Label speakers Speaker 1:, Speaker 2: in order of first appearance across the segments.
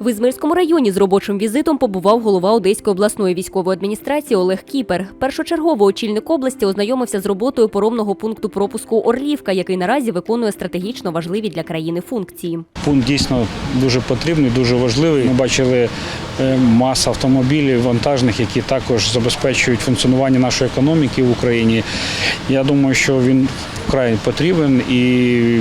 Speaker 1: В Ізмирському районі з робочим візитом побував голова Одеської обласної військової адміністрації Олег Кіпер. Першочергово очільник області ознайомився з роботою поромного пункту пропуску Орлівка, який наразі виконує стратегічно важливі для країни функції.
Speaker 2: Пункт дійсно дуже потрібний, дуже важливий. Ми бачили е, масу автомобілів вантажних, які також забезпечують функціонування нашої економіки в Україні. Я думаю, що він вкрай потрібен і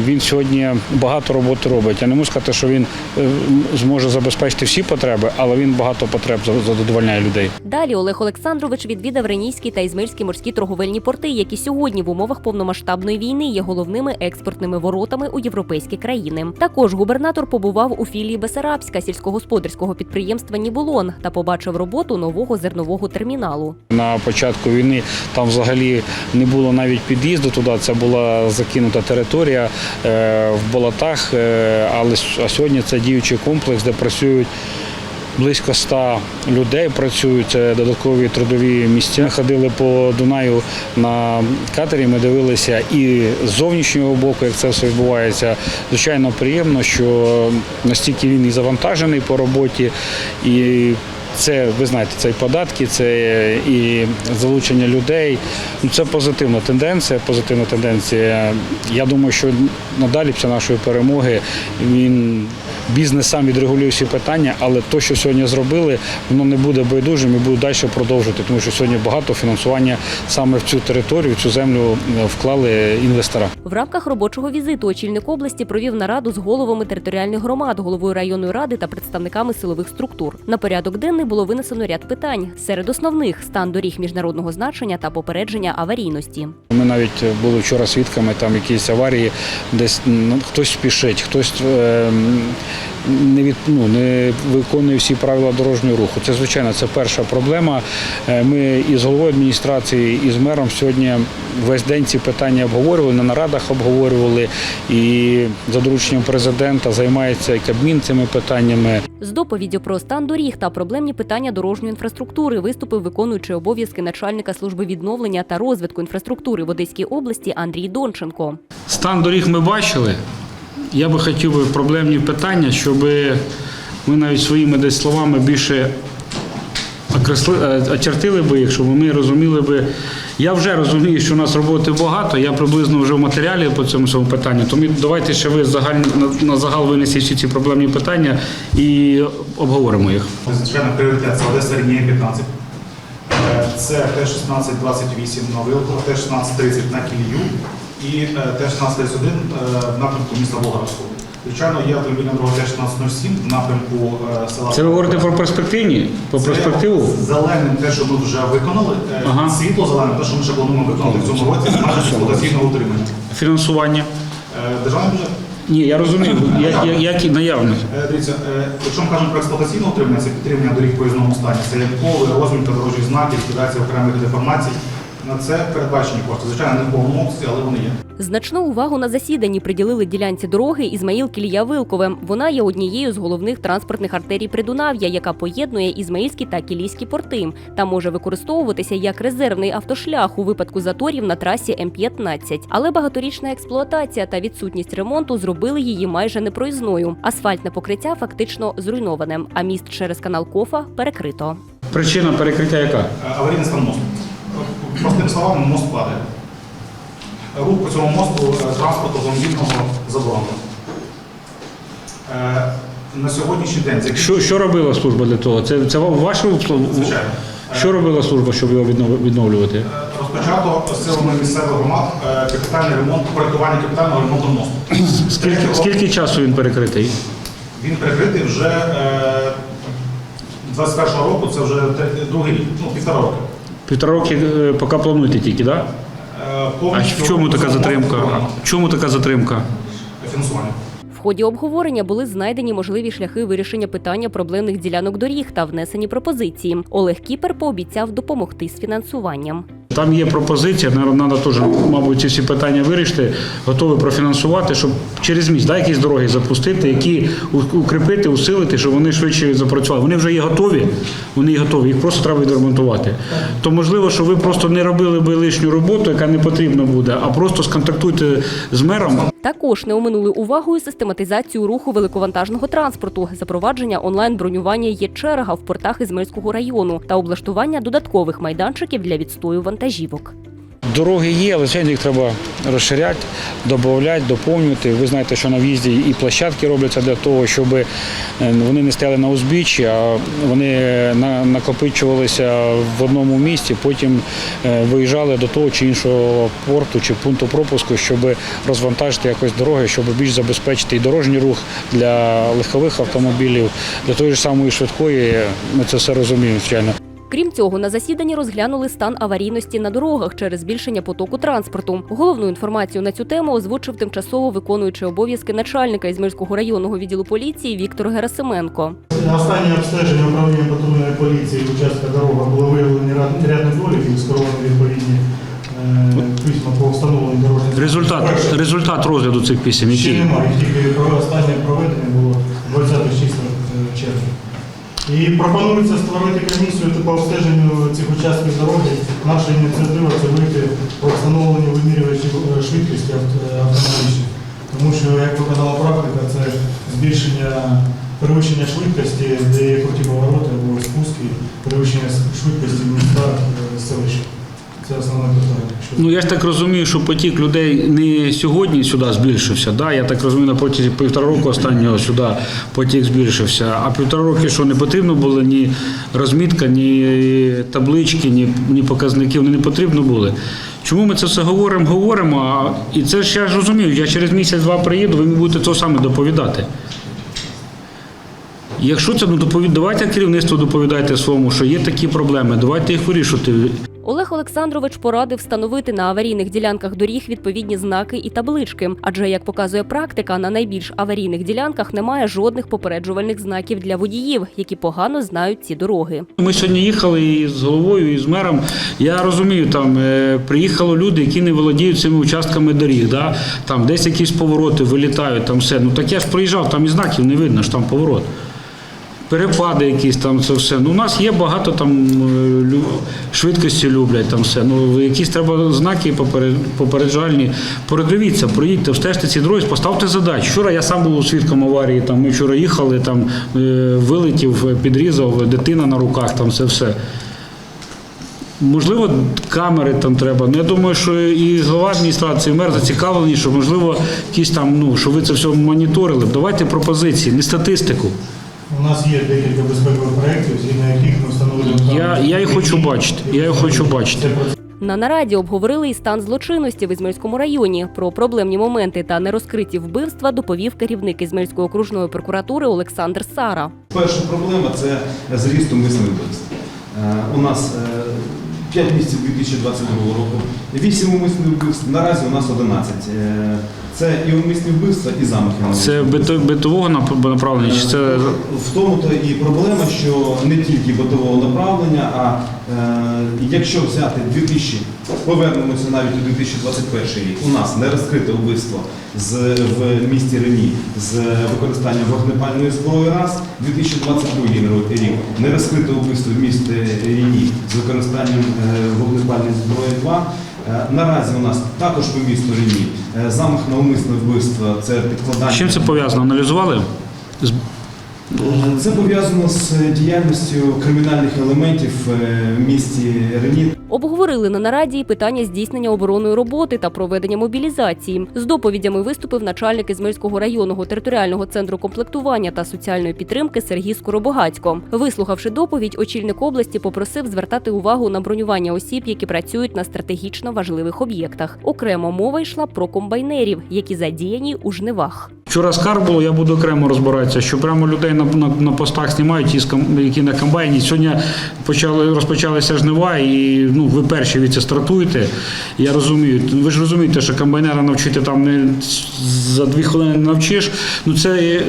Speaker 2: він сьогодні багато роботи робить. Я не можу сказати, що він е, зможе забезпечити всі потреби, але він багато потреб задовольняє людей.
Speaker 1: Далі Олег Олександрович відвідав Ренійські та Ізмирські морські торговельні порти, які сьогодні в умовах повномасштабної війни є головними експортними воротами у європейські країни. Також губернатор побував у філії Бесарабська сільськогосподарського підприємства Нібулон та побачив роботу нового зернового терміналу.
Speaker 2: На початку війни там взагалі не було навіть під'їзду туди. Це була закинута територія е, в болотах. е, Але сьогодні це діючий комплекс, де працюють. Близько ста людей працюють, додаткові трудові місця. Ходили по Дунаю на катері. Ми дивилися і з зовнішнього боку, як це все відбувається. Звичайно, приємно, що настільки він і завантажений по роботі, і це, ви знаєте, це і податки, це і залучення людей. Ну, Це позитивна тенденція. Позитивна тенденція. Я думаю, що надалі після нашої перемоги він бізнес сам відрегулює всі питання, але те, що сьогодні зробили, воно не буде байдужим і буде далі продовжувати, тому що сьогодні багато фінансування саме в цю територію, в цю землю е, вклали інвестора.
Speaker 1: В рамках робочого візиту очільник області провів нараду з головами територіальних громад, головою районної ради та представниками силових структур. На порядок денний було винесено ряд питань. Серед основних стан доріг міжнародного значення та попередження аварійності.
Speaker 2: Ми навіть були вчора свідками там якісь аварії, десь ну, хтось спішить, хтось е, не від ну, не виконує всі правила дорожнього руху. Це звичайно це перша проблема. Е, Ми із головою адміністрації, і з мером сьогодні весь день ці питання обговорювали, на нарадах обговорювали. І за дорученням президента займається і Кабмін цими питаннями.
Speaker 1: З доповіддю про стан доріг та проблемні питання дорожньої інфраструктури виступив виконуючий обов'язки начальника служби відновлення та розвитку інфраструктури в Одеській області Андрій Донченко.
Speaker 2: Стан доріг ми бачили. Я би хотів би проблемні питання, щоб ми навіть своїми десь словами більше е, очертили би їх, щоб ми розуміли би. Я вже розумію, що у нас роботи багато, я приблизно вже в матеріалі по цьому цьому питанню. Тому давайте ще ви загаль, на, на загал винесіть всі ці проблемні питання і обговоримо їх.
Speaker 3: Звичайно, пріоритет це Одеса Рінія 15. Е, Це Т-1628 на Вилково, Т-1630 на Кілію і е, Т-1631 е, в напрямку міста Волгаровського. Звичайно, є автомобільна дорога Т-1607 в напрямку е, села.
Speaker 2: Це ви говорите про перспективні? Про
Speaker 3: Це
Speaker 2: перспективу?
Speaker 3: Зеленим те, що ми вже виконали,
Speaker 2: Ага.
Speaker 3: світло зеленим, те, що ми ще плануємо виконати в цьому році, майже експлуатаційного утримання.
Speaker 2: Фінансування?
Speaker 3: Державний бюджет.
Speaker 2: Ні, я розумію, як, як, які наявні.
Speaker 3: Е, Дивіться, якщо ми кажемо про експлуатаційне утримання, це підтримання доріг в проїзному стані, це янкове, розмітка дорожніх знаків, ліквідація окремих деформацій. На це передбачені кошти. Звичайно, не в повному обсязі, але вони є.
Speaker 1: Значну увагу на засіданні приділили ділянці дороги Ізмаїл Кілія Вилкове. Вона є однією з головних транспортних артерій Придунав'я, яка поєднує Ізмаїльські та Кілійські порти та може використовуватися як резервний автошлях у випадку заторів на трасі М15. Але багаторічна експлуатація та відсутність ремонту зробили її майже непроїзною. Асфальтне покриття фактично зруйноване, а міст через канал Кофа перекрито.
Speaker 2: Причина перекриття яка?
Speaker 3: Аварійний стан мосту. Простими словами, мост падає. Рух по цьому мосту е, транспорту автомобільного заборонено. Е, На сьогоднішній день це
Speaker 2: Що, що робила служба для того? Це, це ваше
Speaker 3: звичайно. Е,
Speaker 2: Що робила служба, щоб його відновлювати?
Speaker 3: Розпочато силами місцевих громад капітальний ремонт, проєктування капітального ремонту мосту.
Speaker 2: Скільки,
Speaker 3: Третього-
Speaker 2: скільки часу він перекритий?
Speaker 3: Він перекритий вже е, 21-го року, це вже другий ну півтора року.
Speaker 2: Півтора роки, е, поки плануєте тільки, так? Да?
Speaker 3: Е,
Speaker 2: А в чому така затримка? В чому така затримка?
Speaker 3: Фінансування.
Speaker 1: В ході обговорення були знайдені можливі шляхи вирішення питання проблемних ділянок доріг та внесені пропозиції. Олег Кіпер пообіцяв допомогти з фінансуванням.
Speaker 2: Там є пропозиція, треба теж, мабуть, ці всі питання вирішити, готові профінансувати, щоб через місць да, якісь дороги запустити, які укріпити, усилити, щоб вони швидше запрацювали. Вони вже є готові, вони є готові, їх просто треба відремонтувати. То можливо, що ви просто не робили би лишню роботу, яка не потрібна буде, а просто сконтактуйте з мером.
Speaker 1: Також не оминули увагою систематизацію руху великовантажного транспорту, запровадження онлайн-бронювання є черга в портах Ізмельського району та облаштування додаткових майданчиків для відстою вантажівок.
Speaker 2: Дороги є, але звичайно їх треба розширяти, додати, доповнювати. Ви знаєте, що на в'їзді і площадки робляться для того, щоб е, вони не стояли на узбіччі, а вони накопичувалися в одному місці, потім е, виїжджали до того чи іншого порту чи пункту пропуску, щоб розвантажити якось дороги, щоб більш забезпечити і дорожній рух для легкових автомобілів, для тої ж самої швидкої. Ми це все розуміємо, звичайно.
Speaker 1: Крім цього, на засіданні розглянули стан аварійності на дорогах через збільшення потоку транспорту. Головну інформацію на цю тему озвучив тимчасово виконуючий обов'язки начальника Ізмельського районного відділу поліції Віктор Герасименко.
Speaker 4: Останнє обстеження управління патрульної поліції участка дороги було виявлені ряд ряд недоліків, скеровані відповідні е, письма по встановленню дорожніх
Speaker 2: Результат, результат розгляду цих писем,
Speaker 4: ще немає, тільки останнє проведення було 20 числа е, червня. І пропонується створити комісію по обстеженню цих участків дороги. Наша ініціатива це вийти по встановленню вимірювачів е, швидкості е. Тому що, як показала практика, це збільшення перевищення швидкості, де є круті повороти або спуски, перевищення швидкості в містах е, селища. Це основне питання.
Speaker 2: Ну я ж так розумію, що потік людей не сьогодні сюди збільшився. Да? Я так розумію, на протязі півтора року останнього сюди потік збільшився. А півтора роки, що не потрібно було ні розмітка, ні таблички, ні, ні показники, вони не потрібно були. Чому ми це все говоримо? Говоримо, а і це ж я ж розумію, я через місяць-два приїду, ви мені будете це саме доповідати. Якщо це ну доповідь, давайте керівництву доповідайте своєму, що є такі проблеми, давайте їх вирішувати.
Speaker 1: Олег Олександрович порадив встановити на аварійних ділянках доріг відповідні знаки і таблички. Адже, як показує практика, на найбільш аварійних ділянках немає жодних попереджувальних знаків для водіїв, які погано знають ці дороги.
Speaker 2: Ми сьогодні їхали і з головою, і з мером. Я розумію, там е, приїхали люди, які не володіють цими участками доріг. Да? Там десь якісь повороти вилітають, там все. Ну так я ж приїжджав, там і знаків не видно, що там поворот. Перепади якісь там це все. Ну, у нас є багато там е, швидкості люблять там все. Ну, якісь треба знаки попереджальні. Передивіться, проїдьте, встежте ці дороги, поставте задачу. Вчора я сам був свідком аварії, там, ми вчора їхали, там, е, вилетів, підрізав, дитина на руках, там це все. Можливо, камери там треба. Ну, я думаю, що і голова адміністрації, і мер зацікавлені, що можливо, якісь там, ну, що ви це все моніторили. Давайте пропозиції, не статистику.
Speaker 4: У нас є декілька безпекових проєктів, згідно яких ми встановлюємо.
Speaker 2: Я- я їх хочу бачити, я їх хочу бачити.
Speaker 1: На нараді обговорили і стан злочинності в Ізмельському районі. Про проблемні моменти та нерозкриті вбивства доповів керівник Ізмельської окружної прокуратури Олександр Сара.
Speaker 5: Перша проблема це зріст умисних вбивств. Е, У нас 5 місяців 2022 року, 8 умисних вбивств, наразі у нас 11. Це і умисні вбивства, і замахи на
Speaker 2: Це битового направлення, чи це
Speaker 5: Е, В тому то і проблема, що не тільки битового направлення, а е, якщо взяти 2000, повернемося навіть у 2021 рік, у нас не розкрите вбивство з, в місті Рені з використанням вогнепальної зброї раз, 2022 рік не розкрите вбивство в місті Рені з використанням е, вогнепальної зброї 2. Е, Наразі у нас також по місту Рені е, замах на умисне вбивство, це підкладання.
Speaker 2: з чим це пов'язано? Аналізували?
Speaker 5: Це пов'язано з діяльністю кримінальних елементів е, в місті Рені.
Speaker 1: Обговорили на нараді і питання здійснення оборонної роботи та проведення мобілізації. З доповідями виступив начальник Ізмельського районного територіального центру комплектування та соціальної підтримки Сергій Скоробогацько. Вислухавши доповідь, очільник області попросив звертати увагу на бронювання осіб, які працюють на стратегічно важливих об'єктах. Окремо мова йшла про комбайнерів, які задіяні у жнивах.
Speaker 2: Вчора скарг було, я буду окремо розбиратися, що прямо людей на, на, на постах знімають, які на комбайні. Сьогодні почали, розпочалися жнива, і ну, ви перші від це стартуєте. Я розумію. Ви ж розумієте, що комбайнера навчити там не за дві хвилини не навчиш. Ну це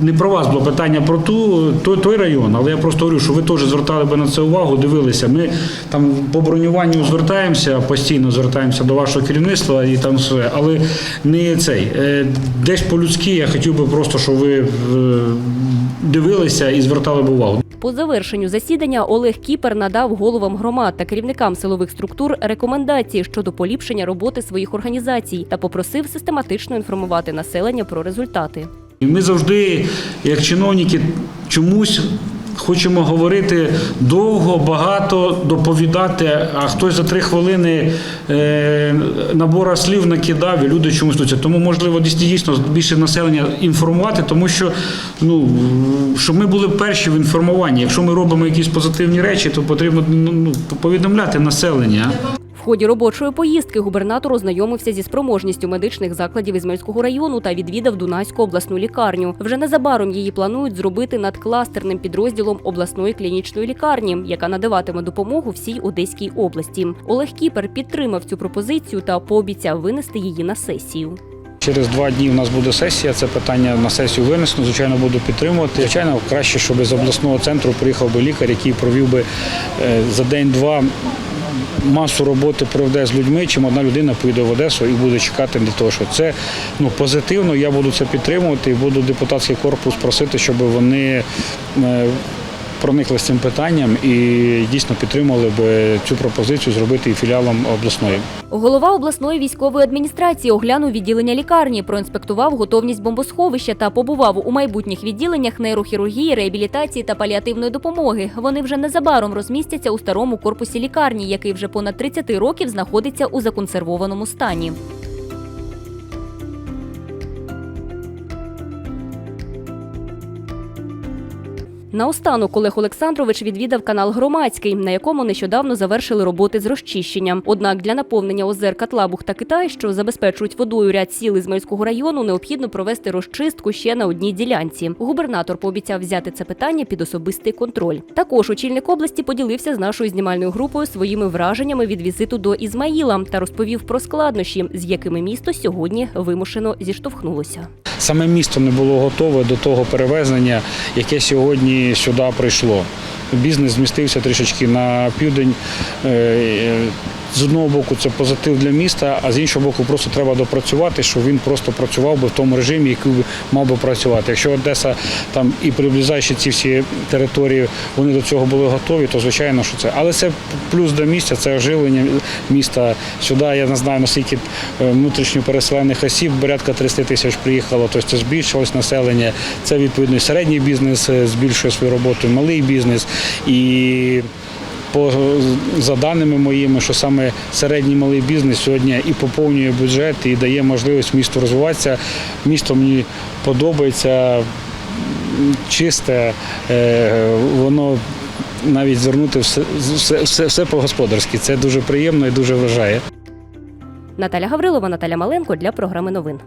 Speaker 2: не про вас було питання про ту, той, той район, але я просто говорю, що ви теж звертали би на це увагу, дивилися. Ми там по бронюванню звертаємося, постійно звертаємося до вашого керівництва і там все, але не цей. Е, Десь по-людськи я хотів би просто, щоб ви е, дивилися і звертали б увагу.
Speaker 1: По завершенню засідання Олег Кіпер надав головам громад та керівникам силових структур рекомендації щодо поліпшення роботи своїх організацій та попросив систематично інформувати населення про результати.
Speaker 2: І ми завжди, як чиновники, чомусь хочемо говорити довго, багато, доповідати, а хтось за три хвилини е, набора слів накидав, і люди чомусь тут. Тому можливо дійсно більше населення інформувати, тому що ну щоб ми були перші в інформуванні. Якщо ми робимо якісь позитивні речі, то потрібно ну, повідомляти населення.
Speaker 1: Ході робочої поїздки губернатор ознайомився зі спроможністю медичних закладів Ізмельського району та відвідав Дунайську обласну лікарню. Вже незабаром її планують зробити над кластерним підрозділом обласної клінічної лікарні, яка надаватиме допомогу всій Одеській області. Олег Кіпер підтримав цю пропозицію та пообіцяв винести її на сесію.
Speaker 2: Через два дні у нас буде сесія. Це питання на сесію винесено. Звичайно, буду підтримувати. Звичайно, краще, щоб з обласного центру приїхав би лікар, який провів би е, за день-два масу роботи проведе з людьми, чим одна людина поїде в Одесу і буде чекати для того, що це ну позитивно. Я буду це підтримувати і буду депутатський корпус просити, щоб вони. Проникли з цим питанням і дійсно підтримали би цю пропозицію зробити і філіалом обласної.
Speaker 1: Голова обласної військової адміністрації оглянув відділення лікарні, проінспектував готовність бомбосховища та побував у майбутніх відділеннях нейрохірургії, реабілітації та паліативної допомоги. Вони вже незабаром розмістяться у старому корпусі лікарні, який вже понад 30 років знаходиться у законсервованому стані. Наостанок Олег Олександрович відвідав канал Громадський, на якому нещодавно завершили роботи з розчищенням. Однак для наповнення озер Катлабух та Китай, що забезпечують водою ряд сіл Ізмельського району, необхідно провести розчистку ще на одній ділянці. Губернатор пообіцяв взяти це питання під особистий контроль. Також очільник області поділився з нашою знімальною групою своїми враженнями від візиту до Ізмаїла та розповів про складнощі, з якими місто сьогодні вимушено зіштовхнулося.
Speaker 2: Саме місто не було готове до того перевезення, яке сьогодні сюди прийшло. Бізнес змістився трішечки на південь. З одного боку, це позитив для міста, а з іншого боку, просто треба допрацювати, щоб він просто працював би в тому режимі, який мав би працювати. Якщо Одеса там і приближаючи ці всі території, вони до цього були готові, то звичайно, що це. Але це плюс до місця, це оживлення міста. Сюди я не знаю наскільки е, внутрішньо переселених осіб, порядка 300 тисяч приїхало, тобто це збільшилось населення. Це відповідно середній бізнес е, збільшує свою роботу, малий бізнес. І по за даними моїми, що саме середній малий бізнес сьогодні і поповнює бюджет, і дає можливість місту розвиватися. Місто мені подобається чисте, е, воно навіть звернути все, все, все, все по-господарськи. Це дуже приємно і дуже вражає.
Speaker 1: Наталя Гаврилова, Наталя Маленко для програми новин.